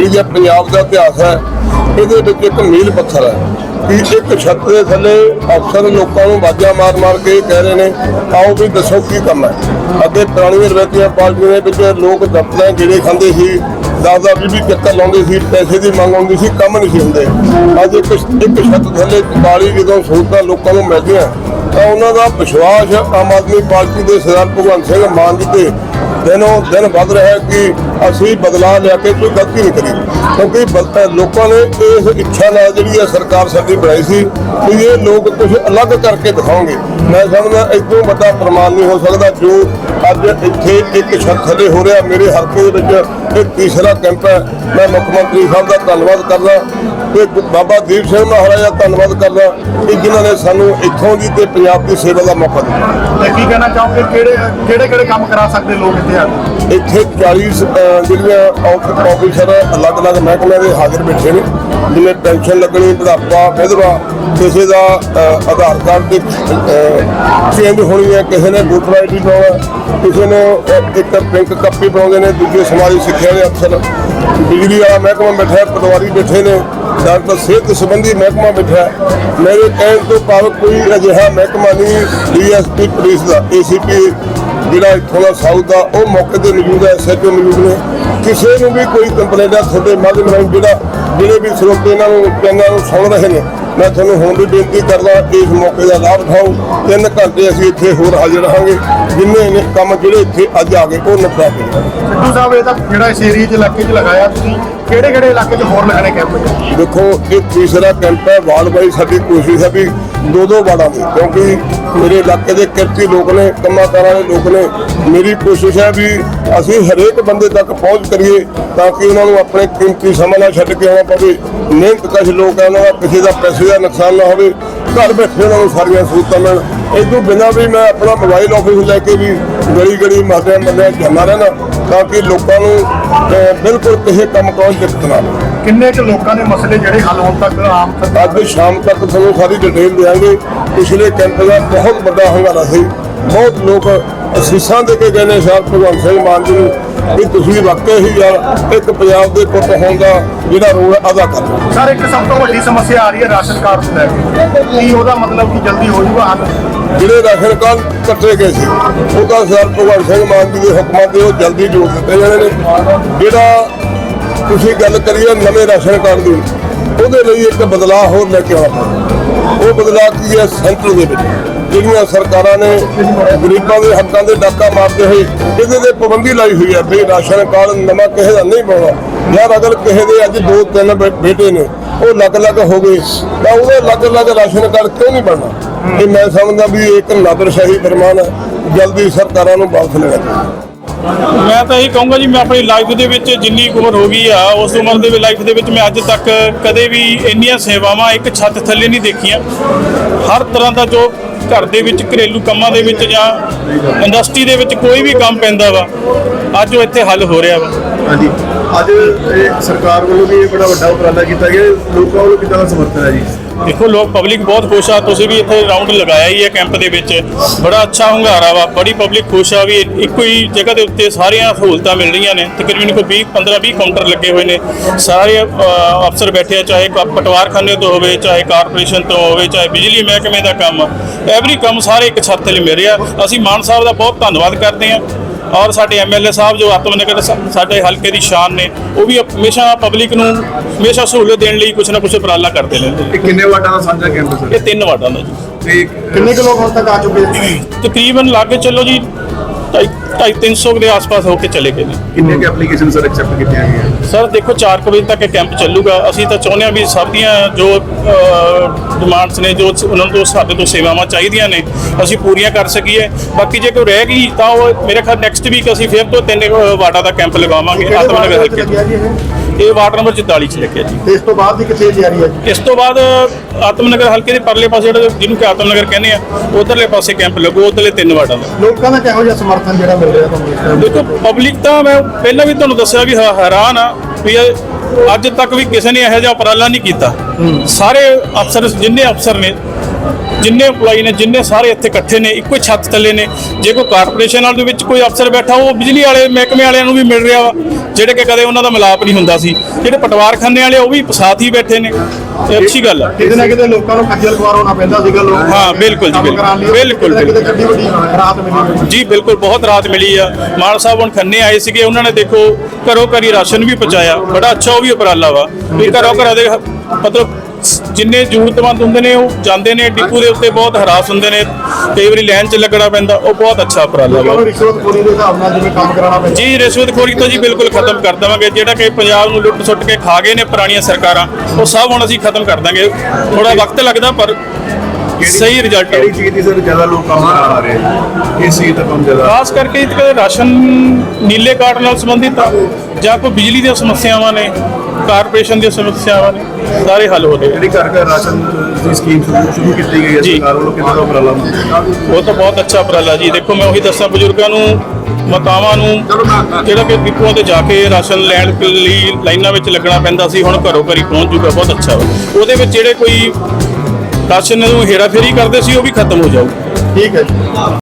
ਜਿਹੜੀ ਇਹ ਪੰਜਾਬ ਦਾ ਇਤਿਹਾਸ ਹੈ, ਇਹਦੇ ਵਿੱਚ ਇੱਕ ਮੀਲ ਪੱਥਰ ਹੈ। ਕਿ ਇੱਕ ਛੱਤ ਦੇ ਥੱਲੇ ਅਫਸਰ ਲੋਕਾਂ ਨੂੰ ਬਾਜਾਂ ਮਾਰ-ਮਾਰ ਕੇ ਕਹਿ ਰਹੇ ਨੇ, ਆਓ ਵੀ ਦੱਸੋ ਕੀ ਕੰਮ ਹੈ। ਅੱਗੇ ਪੁਰਾਣੀਆਂ ਰਵਾਇਤੀਆਂ ਪਾਰਟੀਆਂ ਦੇ ਵਿੱਚ ਲੋਕ ਦਫ਼ਤਰਾਂ ਜਿਹੜੇ ਖਾਂਦੇ ਸੀ, ਦਾਦਾ ਬੀਬੀ ਚੱਕਰ ਲਾਉਂਦੇ ਸੀ, ਪੈਸੇ ਦੀ ਮੰਗ ਆਉਂਦੀ ਸੀ, ਕੰਮ ਨਹੀਂ ਸੀ ਹੁੰਦੇ। ਅੱਜ ਇੱਕ ਇੱਕ ਛੱਤ ਥੱਲੇ 44 ਜਦੋਂ ਸਹੂਲਤਾਂ ਲੋਕਾਂ ਨੂੰ ਮਿਲਦੀਆਂ, ਤਾਂ ਉਹਨਾਂ ਦਾ ਵਿਸ਼ਵਾਸ ਆਮ ਆਦਮੀ ਪਾਰਟੀ ਦੇ ਸਰਦਾਰ ਭਗਵੰਤ ਸਿੰਘ ਮਾਨ ਜੀ ਤੇ ਦਿਨੋਂ ਦਿਨ ਵੱਧ ਰਿਹਾ ਹੈ ਕਿ ਅਸੀਂ ਬਦਲਾਅ ਲਿਆ ਕੇ ਕੋਈ ਗਲਤੀ ਨਹੀਂ ਕਰੀ। ਕਿਉਂਕਿ ਲੋਕਾਂ ਨੇ ਇਸ ਇੱਛਾ ਨਾਲ ਜਿਹੜੀ ਹੈ ਸਰਕਾਰ ਸਾਡੀ ਬਣਾਈ ਸੀ ਕਿ ਇਹ ਲੋਕ ਕੁਝ ਅਲੱਗ ਕਰਕੇ ਦਿਖਾਉਣਗੇ। ਮੈਂ ਸਮਝਦਾ ਇਸ ਤੋਂ ਵੱਡਾ ਪ੍ਰਮਾਣ ਨਹੀਂ ਹੋ ਸਕਦਾ ਜੋ ਅੱਜ ਇੱਥੇ ਇੱਕ ਛੱਤ ਥੱਲੇ ਹੋ ਰਿਹਾ। ਮੇਰੇ ਹਲਕੇ ਦੇ ਵਿੱਚ ਇਹ ਤੀਸਰਾ ਕੈਂਪ ਹੈ। ਮੈਂ ਮੁੱਖ ਮੰਤਰੀ ਸਾਹਿਬ ਦਾ ਧੰਨਵਾਦ ਕਰਦਾ ਤੇ ਬਾਬਾ ਦੀਪ ਸਿੰਘ ਮਹਾਰਾਜ ਦਾ ਧੰਨਵਾਦ ਕਰਦਾ ਕਿ ਜਿਨ੍ਹਾਂ ਨੇ ਸਾਨੂੰ ਇੱਥੋਂ ਦੀ ਤੇ ਪੰਜਾਬ ਦੀ ਸੇਵਾ ਦਾ ਮੌਕਾ ਦਿੱਤਾ। ਤੇ ਕੀ ਕਹਿਣਾ ਚਾਹੋਗੇ, ਕਿਹੜੇ ਕਿਹੜੇ ਕਿਹੜੇ ਕੰਮ ਕਰਾ ਸਕਦੇ ਲੋਕ ਇੱਥੇ ਆ ਕੇ ਇੱਥੇ 40 ਅਹ, ਜਿਹੜੀਆਂ ਆਫ- ਆਫੀਸਰ ਅਲੱਗ-ਅਲੱਗ ਮਹਿਕਮਿਆਂ ਦੇ ਹਾਜ਼ਰ ਬੈਠੇ ਨੇ ਜਿਵੇਂ ਪੈਨਸ਼ਨ ਲੱਗਣੀ ਬੁਢਾਪਾ ਵਿਧਵਾ ਕਿਸੇ ਦਾ ਅਹ, ਆਧਾਰ ਕਾਰਡ ਦੀ ਚੇਂਜ ਹੋਣੀ ਹੈ ਕਿਸੇ ਨੇ ਵੋਟਰ ਆਈਡੀ ਪਾਉਣਾ ਕਿਸੇ ਨੇ ਅਹ, ਇੱਕ ਪਿੰਕ ਕਾਪੀ ਪਾਉਂਦੇ ਨੇ ਦੂਜੇ ਸਮਾਜੀ ਸਿੱਖਿਆ ਦੇ ਅਫਸਰ ਬਿਜਲੀ ਵਾਲਾ ਮਹਿਕਮਾ ਬੈਠਾ ਹੈ, ਪਟਵਾਰੀ ਬੈਠੇ ਨੇ ਡਾਕਟਰ ਸਿਹਤ ਸੰਬੰਧੀ ਮਹਿਕਮਾ ਬੈਠਾ ਹੈ। ਮੇਰੇ ਕਹਿਣ ਤੋਂ ਭਾਵ ਕੋਈ ਅਜਿਹਾ ਮਹਿਕਮਾ ਨਹੀਂ ਡੀਐਸਪੀ ਪੁਲਿਸ ਦਾ ਏਸੀਪੀ ਜਿਹੜਾ ਇੱਥੋਂ ਦਾ ਸਾਊਥ ਦਾ, ਉਹ ਮੌਕੇ ਤੇ ਮੌਜੂਦ ਹੈ ਐਸਐਚਓ ਮੌਜੂਦ ਨੇ। ਕਿਸੇ ਨੂੰ ਵੀ ਕੋਈ ਕੰਪਲੇਂਟ ਆ, ਤੁਹਾਡੇ ਮਾਧਿਅਮ ਰਾਹੀਂ ਜਿਹੜਾ, ਜਿਹੜੇ ਵੀ ਸਰੋਤੇ ਇਹਨਾਂ ਨੂੰ ਚੈਨਲ ਨੂੰ ਸੁਣ ਰਹੇ ਨੇ, ਮੈਂ ਤੁਹਾਨੂੰ ਹੁਣ ਵੀ ਬੇਨਤੀ ਕਰਦਾ, ਇਸ ਮੌਕੇ ਦਾ ਲਾਭ ਉਠਾਓ। ਤਿੰਨ ਘੰਟੇ ਅਸੀਂ ਇੱਥੇ ਹੋਰ ਹਾਜ਼ਰ ਰਹਾਂਗੇ, ਜਿੰਨੇ ਨੇ ਕੰਮ ਜਿਹੜੇ ਇੱਥੇ ਅੱਜ ਆ ਗਏ, ਉਹ ਨਿਪਟਾ ਕੇ ਸਿੱਧੂ ਸਾਹਿਬ, ਇਹ ਤਾਂ ਜਿਹੜਾ ਇਸ ਏਰੀਏ 'ਚ ਇਲਾਕੇ 'ਚ ਲਗਾਇਆ ਤੁਸੀਂ ਕਿਹੜੇ ਕਿਹੜੇ ਇਲਾਕੇ 'ਚ ਹੋਰ ਲਗਾਣੇ ਕੈਂਪ ਦੇਖੋ, ਇਹ ਤੀਸਰਾ ਕੈਂਪ ਹੈ, ਵਾਰਡ ਬਾਈ ਸਾਡੀ ਕੋਸ਼ਿਸ਼ ਹੈ ਵੀ ਦੋ ਦੋ ਵਾਰਡਾਂ ਦੀ, ਕਿਉਂਕਿ ਮੇਰੇ ਇਲਾਕੇ ਦੇ ਕਿਰਤੀ ਲੋਕ ਨੇ ਕੰਮਾਕਾਰਾਂ ਦੇ ਲੋਕ ਨੇ, ਮੇਰੀ ਕੋਸ਼ਿਸ਼ ਹੈ ਵੀ ਅਸੀਂ ਹਰੇਕ ਬੰਦੇ ਤੱਕ ਪਹੁੰਚ ਕਰੀਏ ਤਾਂ ਕਿ ਉਹਨਾਂ ਨੂੰ ਆਪਣੇ ਕੀਮਤੀ ਸਮਾਂ ਨਾਲ ਛੱਡ ਕੇ ਆਉਣਾ ਪਵੇ। ਮਿਹਨਤ ਕਸ਼ ਲੋਕ ਹੈ ਉਹਨਾਂ ਦਾ ਕਿਸੇ ਦਾ ਪੈਸੇ ਦਾ ਨੁਕਸਾਨ ਨਾ ਹੋਵੇ ਘਰ ਬੈਠੇ ਉਹਨਾਂ ਨੂੰ ਸਾਰੀਆਂ ਸਹੂਲਤਾਂ ਮਿਲਣ। ਇਹ ਤੋਂ ਬਿਨਾਂ ਵੀ ਮੈਂ ਆਪਣਾ ਮੋਬਾਈਲ ਆਫਿਸ ਲੈ ਕੇ ਵੀ ਗਲੀ ਗਲੀ ਮਹੱਲੇ ਮਹੱਲੇ ਜਾਂਦਾ ਰਹਿਣਾ ਤਾਂ ਕਿ ਲੋਕਾਂ ਨੂੰ ਬਿਲਕੁਲ ਕਿਸੇ ਕੰਮ ਕਾਜ ਦਿੱਕਤ ਨਾ ਆਵੇ ਕਿੰਨੇ ਕੁ ਲੋਕਾਂ ਦੇ ਮਸਲੇ ਜਿਹੜੇ ਹੱਲ ਹੋਣ ਤੱਕ ਆਮ ਅੱਜ ਸ਼ਾਮ ਤੱਕ ਤੁਹਾਨੂੰ ਸਾਰੀ ਡਿਟੇਲ ਦੇਵਾਂਗੇ ਪਿਛਲੇ ਕੈਂਪ ਦਾ ਬਹੁਤ ਵੱਡਾ ਹੰਗਾਰਾ ਸੀ। ਬਹੁਤ ਲੋਕ ਅਸੀਸਾਂ ਦੇ ਕੇ ਗਏ ਨੇ ਸਾਹਿਬ ਭਗਵੰਤ ਸਿੰਘ ਮਾਨ ਜੀ ਨੂੰ ਵੀ ਤੁਸੀਂ ਵਾਕਈ ਹੀ ਯਾਰ ਇੱਕ ਪੰਜਾਬ ਦੇ ਪੁੱਤ ਹੋਣ ਦਾ ਜਿਹੜਾ ਰੋਲ ਅਦਾ ਕਰ ਰਹੇ। ਸਰ ਇੱਕ ਸਭ ਤੋਂ ਵੱਡੀ ਸਮੱਸਿਆ ਆ ਰਹੀ ਹੈ ਰਾਸ਼ਨ ਕਾਰਡ ਨੂੰ ਲੈ ਕੇ। ਕੀ ਉਹਦਾ ਮਤਲਬ ਕਿ ਜਲਦੀ ਹੋ ਜਾਊਗਾ ਹੱਲ? ਜਿਹੜੇ ਰਾਸ਼ਨ ਕਾਰਡ ਕੱਟੇ ਗਏ ਸੀ ਉਹ ਤਾਂ ਸਰ ਭਗਵੰਤ ਸਿੰਘ ਮਾਨ ਜੀ ਦੇ ਹੁਕਮਾਂ ਤੇ ਉਹ ਜਲਦੀ ਜੋੜ ਦਿੱਤੇ ਜਾਣੇ ਨੇ। ਜਿਹੜਾ ਤੁਸੀਂ ਗੱਲ ਕਰੀਏ ਨਵੇਂ ਰਾਸ਼ਨ ਕਾਰਡ ਦੀ ਉਹਦੇ ਲਈ ਇੱਕ ਬਦਲਾਅ ਹੋਰ ਲੈ ਕੇ ਆਉਣਾ ਉਹ ਬਦਲਾਅ ਕੀ ਹੈ? ਸੈਂਟਰ ਦੇ ਵਿੱਚ। ਜਿਹੜੀਆਂ ਸਰਕਾਰਾਂ ਨੇ ਗਰੀਬਾਂ ਦੇ ਹੱਕਾਂ ਦੇ ਡਾਕਾ ਮਾਰਦੇ ਹੋਏ ਇਹਦੇ ਤੇ ਪਾਬੰਦੀ ਲਾਈ ਹੋਈ ਹੈ, ਵੀ ਰਾਸ਼ਨ ਕਾਰਡ ਨਵਾਂ ਕਿਸੇ ਦਾ ਨਹੀਂ ਪਾਉਣਾ ਯਾਰ ਅਗਰ ਕਿਸੇ ਦੇ ਅੱਜ ਦੋ ਤਿੰਨ ਬੇਟੇ ਨੇ, ਉਹ ਅਲੱਗ-ਅਲੱਗ ਹੋ ਗਏ, ਤਾਂ ਉਹਦੇ ਅਲੱਗ-ਅਲੱਗ ਰਾਸ਼ਨ ਕਾਰਡ ਕਿਉਂ ਨਹੀਂ ਬਣਨਾ? ਇਹ ਮੈਂ ਸਮਝਦਾ ਵੀ ਇਹ ਇੱਕ ਨਾਦਰਸ਼ਾਹੀ ਫਰਮਾਨ ਹੈ, ਜਲਦੀ ਸਰਕਾਰਾਂ ਨੂੰ ਵਾਪਸ ਲੈਣਾ ਚਾਹੀਦਾ। ਮੈਂ ਤਾਂ ਇਹ ਕਹੂੰਗਾ ਜੀ, ਮੈਂ ਆਪਣੀ ਲਾਈਫ ਦੇ ਵਿੱਚ ਜਿੰਨੀ ਉਮਰ ਹੋ ਗਈ ਆ, ਉਸ ਉਮਰ ਦੇ ਲਾਈਫ ਦੇ ਵਿੱਚ ਮੈਂ ਅੱਜ ਤੱਕ ਕਦੇ ਵੀ ਇੰਨੀਆਂ ਸੇਵਾਵਾਂ ਇੱਕ ਛੱਤ ਥੱਲੇ ਨਹੀਂ ਦੇਖੀਆਂ। ਹਰ ਤਰ੍ਹਾਂ ਦਾ ਜੋ ਘਰ ਦੇ ਵਿੱਚ ਘਰੇਲੂ ਕੰਮਾਂ ਦੇ ਵਿੱਚ ਜਾਂ ਇੰਡਸਟਰੀ ਦੇ ਵਿੱਚ ਕੋਈ ਵੀ ਕੰਮ ਪੈਂਦਾ ਵਾ, ਅੱਜ ਉਹ ਇੱਥੇ ਹੱਲ ਹੋ ਰਿਹਾ ਵਾ। ਹਾਂਜੀ। ਅੱਜ ਇਹ ਸਰਕਾਰ ਵੱਲੋਂ ਵੀ ਇਹ ਬੜਾ ਵੱਡਾ ਉਪਰਾਲਾ ਕੀਤਾ ਗਿਆ। ਲੋਕਾਂ ਵੱਲੋਂ ਕਿੰਨਾ ਸਮਰਥਨ ਹੈ ਜੀ? ਦੇਖੋ, ਲੋਕ ਪਬਲਿਕ ਬਹੁਤ ਖੁਸ਼ ਆ। ਤੁਸੀਂ ਵੀ ਇੱਥੇ ਰਾਉਂਡ ਲਗਾਇਆ ਹੀ ਹੈ ਕੈਂਪ ਦੇ ਵਿੱਚ। ਬੜਾ ਅੱਛਾ ਹੁੰਗਾਰਾ ਵਾ। ਬੜੀ ਪਬਲਿਕ ਖੁਸ਼ ਆ ਵੀ ਇੱਕੋ ਹੀ ਜਗ੍ਹਾ ਦੇ ਉੱਤੇ ਸਾਰੀਆਂ ਸਹੂਲਤਾਂ ਮਿਲ ਰਹੀਆਂ ਨੇ। ਤਕਰੀਬਨ ਕੋਈ 20 15 20 ਕਾਊਂਟਰ ਲੱਗੇ ਹੋਏ ਨੇ। ਸਾਰੇ ਅਫਸਰ ਬੈਠੇ ਆ, ਚਾਹੇ ਪਟਵਾਰਖਾਨੇ ਤੋਂ ਹੋਵੇ, ਚਾਹੇ ਕਾਰਪੋਰੇਸ਼ਨ ਤੋਂ ਹੋਵੇ, ਚਾਹੇ ਬਿਜਲੀ ਮਹਿਕਮੇ ਦਾ ਕੰਮ। ਐਵਰੀ ਕੰਮ ਸਾਰੇ ਇੱਕ ਛੱਤ ਥੱਲੇ ਮਿਲ ਰਿਹਾ ਅਸੀਂ ਮਾਨ ਸਾਹਿਬ ਦਾ ਬਹੁਤ ਧੰਨਵਾਦ ਕਰਦੇ ਹਾਂ। ਔਰ ਸਾਡੇ ਐਮਐਲਏ ਸਾਹਿਬ ਜੋ ਆਤਮਨਗਰ ਸਾਡੇ ਹਲਕੇ ਦੀ ਸ਼ਾਨ ਨੇ ਉਹ ਵੀ ਹਮੇਸ਼ਾ ਪਬਲਿਕ ਨੂੰ ਹਮੇਸ਼ਾ ਸਹੂਲਤ ਦੇਣ ਲਈ ਕੁਛ ਨਾ ਕੁਛ ਉਪਰਾਲਾ ਕਰਦੇ ਰਹਿੰਦੇ ਨੇ। ਇਹ ਕਿੰਨੇ ਵਾਟਾਂ ਦਾ ਸਾਂਝਾ ਕੈਂਪ ਸਰ? ਇਹ ਤਿੰਨ ਵਾਰਡਾਂ ਦਾ ਜੀ। ਤੇ ਕਿੰਨੇ ਕੁ ਲੋਕ ਹੁਣ ਤੱਕ ਆ ਚੁੱਕੇ ਨੇ? ਤਕਰੀਬਨ ਲਾਗੇ ਚੱਲੋ ਜੀ 2.5 300 ਦੇ ਆਸ-ਪਾਸ ਹੋ ਕੇ ਚਲੇ ਗਏ ਨੇ। ਕਿੰਨੇ ਕੇ ਐਪਲੀਕੇਸ਼ਨ ਸਰ ਐਕਸੈਪਟ ਕੀਤੀਆਂ ਗਈਆਂ? ਸਰ ਦੇਖੋ 4 ਵਜੇ ਤੱਕ ਇਹ ਕੈਂਪ ਚੱਲੂਗਾ। ਅਸੀਂ ਤਾਂ ਚਾਹੁੰਦੇ ਹਾਂ ਵੀ ਸਭ ਦੀਆਂ ਜੋ ਡਿਮਾਂਡਸ ਨੇ ਜੋ ਉਹਨਾਂ ਨੂੰ ਸਾਡੇ ਤੋਂ ਸੇਵਾਵਾਂ ਚਾਹੀਦੀਆਂ ਨੇ ਅਸੀਂ ਪੂਰੀਆਂ ਕਰ ਸਕੀਏ। ਬਾਕੀ ਜੇ ਕੋਈ ਰਹਿ ਗਈ ਤਾਂ ਉਹ ਮੇਰੇ ਖਿਆਲ ਨੈਕਸਟ ਵੀਕ ਅਸੀਂ ਫਿਰ ਤੋਂ ਤਿੰਨ ਵਾਰਡਾਂ ਦਾ ਕੈਂਪ ਲਗਾਵਾਂਗੇ। ਆਤਮਨਗਰ ਹਲਕੇ ਇਹ ਵਾਰਡ ਨੰਬਰ 44 ਚ ਲੱਗਿਆ ਜੀ। ਇਸ ਤੋਂ ਬਾਅਦ ਦੀ ਕਿੱਥੇ ਰਹੀ ਹੈ? ਜੀ ਇਸ ਤੋਂ ਬਾਅਦ ਆਤਮਨਗਰ ਹਲਕੇ ਦੇ ਪਰਲੇ ਪਾਸੇ ਜਿਹੜਾ ਜਿਹਨੂੰ ਕਿ ਆਤਮਨਗਰ ਕਹਿੰਦੇ ਆ ਉਧਰਲੇ ਪਾਸੇ ਕੈਂਪ ਲੱਗੂ ਉਧਰਲੇ ਤਿੰਨ ਵਾਰਡਾਂ ਦਾ। ਲੋਕਾਂ ਦਾ ਕਿਹੋ ਜਿਹਾ ਸਮਰਥਨ ਜਿਹੜਾ ਮਿਲ ਰਿਹਾ ਤੁਹਾਨੂੰ? ਦੇਖੋ ਪਬਲਿਕ ਤਾਂ ਮੈਂ ਪਹਿਲਾਂ ਵੀ ਤੁਹਾਨੂੰ ਦੱਸਿਆ ਵੀ ਹੈਰਾਨ ਆ ਵੀ ਇਹ ਅੱਜ ਤੱਕ ਵੀ ਕਿਸੇ ਨੇ ਇਹੋ ਜਿਹਾ ਉਪਰਾਲਾ ਨਹੀਂ ਕੀਤਾ। ਸਾਰੇ ਅਫਸਰ ਜਿੰਨੇ ਅਫਸਰ ਨੇ ਜਿੰਨੇ EMPLOYE ਨੇ ਜਿੰਨੇ ਸਾਰੇ ਇੱਥੇ ਇਕੱਠੇ ਨੇ ਇੱਕੋ ਛੱਤ ਥੱਲੇ ਨੇ। ਜੇ ਕੋਈ ਕਾਰਪੋਰੇਸ਼ਨ ਵਾਲ ਦੇ ਵਿੱਚ ਕੋਈ ਅਫਸਰ ਬੈਠਾ ਉਹ ਬਿਜਲੀ ਵਾਲੇ ਮਹਿਕਮੇ ਵਾਲਿਆਂ ਨੂੰ ਵੀ ਮਿਲ ਰਿਹਾ ਵਾ। ਜਿਹੜੇ ਕਿ ਕਦੇ ਉਹਨਾਂ ਦਾ ਮਿਲਾਪ ਨਹੀਂ ਹੁੰਦਾ ਸੀ। ਜਿਹੜੇ ਪਟਵਾਰਖਾਨੇ ਵਾਲੇ ਉਹ ਵੀ ਸਾਥ ਹੀ ਬੈਠੇ ਨੇ। ਇਹ ਅੱਛੀ ਗੱਲ ਹੈ ਕਿਤੇ ਨਾ ਕਿਤੇ ਲੋਕਾਂ ਨੂੰ ਖੱਜਲ ਖੁਆਰ ਹੋਣਾ ਪੈਂਦਾ ਸੀਗਾ ਲੋਕ ਹਾਂ, ਬਿਲਕੁਲ ਜੀ। ਬਿਲਕੁਲ, ਜੀ ਬਿਲਕੁਲ ਬਹੁਤ ਰਾਹਤ ਮਿਲੀ ਆ। ਮਾਨ ਸਾਹਿਬ ਹੁਣ ਖੰਨੇ ਆਏ ਸੀਗੇ ਉਹਨਾਂ ਨੇ ਦੇਖੋ ਘਰੋਂ ਘਰੀ ਰਾਸ਼ਨ ਵੀ ਪਹੁੰਚਾਇਆ। ਬੜਾ ਅੱਛਾ ਉਹ ਵੀ ਉਪਰਾਲਾ ਵਾ। ਵੀ ਘਰੋਂ ਘਰਾਂ ਦੇ ਮਤਲਬ ਜਿੰਨੇ ਜ਼ਰੂਰਤਮੰਦ ਹੁੰਦੇ ਨੇ ਉਹ ਜਾਂਦੇ ਨੇ ਡਿਪੂ ਦੇ ਉੱਤੇ ਬਹੁਤ ਹਰਾਸ ਹੁੰਦੇ ਨੇ ਕਈ ਵਾਰੀ ਲਾਈਨ 'ਚ ਲੱਗਣਾ ਪੈਂਦਾ ਉਹ ਬਹੁਤ ਅੱਛਾ ਉਪਰਾਲਾ ਵਾ। ਰਿਸ਼ਵਤਖੋਰੀ ਦੇ ਹਿਸਾਬ ਨਾਲ ਜਿਵੇਂ ਕੰਮ ਕਰਾਉਣਾ ਪੈਂਦਾ? ਜੀ ਰਿਸ਼ਵਤਖੋਰੀ ਤਾਂ ਜੀ ਬਿਲਕੁਲ ਖਤਮ ਕਰ ਦੇਵਾਂਗੇ। ਜਿਹੜਾ ਕਿ ਪੰਜਾਬ ਨੂੰ ਲੁੱਟ ਸੁੱਟ ਕੇ ਖਾ ਗਏ ਨੇ ਪੁਰਾਣੀਆਂ ਸਰਕਾਰਾਂ ਉਹ ਸਭ ਹੁਣ ਅਸੀਂ ਖਤਮ ਕਰ ਦਾਂਗੇ। ਥੋੜਾ ਵਕਤ ਲੱਗਦਾ ਪਰ ਸਹੀ ਰਿਜ਼ਲਟ ਕਿਹੜੀ ਚੀਜ਼ ਦੀ ਸਰ ਜ਼ਿਆਦਾ ਲੋਕ ਕੰਮ ਕਰਾ ਰਹੇ ਨੇ? ਇਸ ਚੀਜ਼ ਦਾ ਕੰਮ ਜ਼ਿਆਦਾ? ਖਾਸ ਕਰਕੇ ਇੱਕ ਰਾਸ਼ਨ ਨੀਲੇ ਕਾਰਡ ਨਾਲ ਸੰਬੰਧਿਤ ਆ ਜਾਂ ਕੋਈ ਬਿਜਲੀ ਦੀਆਂ ਸਮੱਸਿਆਵਾਂ ਨੇ ਕਾਰਪੋਰੇਸ਼ਨ ਦੀਆਂ ਸਮੱਸਿਆਵਾਂ ਨੇ ਸਾਰੇ ਹੱਲ ਹੋ ਰਹੇ ਜਿਹੜੀ ਘਰ ਘਰ ਰਾਸ਼ਨ ਦੀ ਸਕੀਮ ਸ਼ੁਰੂ- ਸ਼ੁਰੂ ਕੀਤੀ ਗਈ ਹੈ ਜੀ। ਸਰਕਾਰ ਵੱਲੋਂ ਕਿੰਨਾ ਦਾ ਉਪਰਾਲਾ ਉਹ ਤਾਂ ਬਹੁਤ ਅੱਛਾ ਉਪਰਾਲਾ ਜੀ। ਦੇਖੋ ਮੈਂ ਉਹੀ ਦੱਸਾਂ ਬਜ਼ੁਰਗਾਂ ਨੂੰ ਮਾਤਾਵਾਂ ਨੂੰ ਜਿਹੜਾ ਕਿ ਡਿਪੂਆਂ ਤੇ ਜਾ ਕੇ ਰਾਸ਼ਨ ਲੈਣ ਲਈ ਲਾਈਨਾਂ ਵਿੱਚ ਲੱਗਣਾ ਪੈਂਦਾ ਸੀ ਹੁਣ ਘਰੋਂ ਘਰੀ ਪਹੁੰਚ ਜੂਗਾ ਬਹੁਤ ਅੱਛਾ ਵਾ। ਉਹਦੇ ਵਿੱਚ ਜਿਹੜੇ ਕੋਈ ਰਾਸ਼ਨ ਨੂੰ ਹੇਰਾਫੇਰੀ ਕਰਦੇ ਸੀ ਉਹ ਵੀ ਖਤਮ ਹੋ ਜਾਊ। ਠੀਕ ਹੈ ਜੀ।